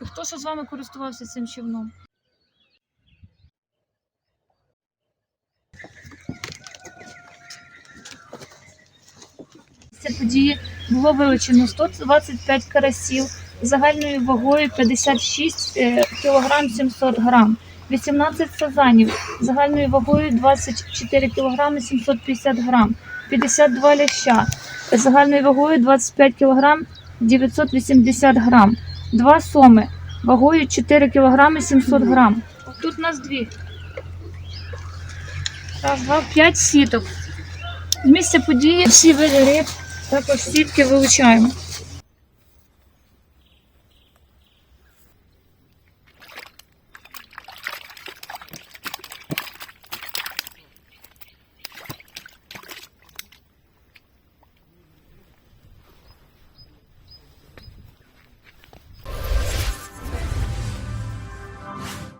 Хто ж з вами користувався цим човном? Це події було вилучено 125 карасів загальною вагою 56 е, кг 700 грам, 18 сазанів загальною вагою 24 кг 750 грам, 52 ляща загальною вагою 25 кг 980 грам, Два соми вагою 4 кг 700 грам. Тут у нас дві. Раз, два, п'ять сіток. З місця події всі види риб, також сітки вилучаємо.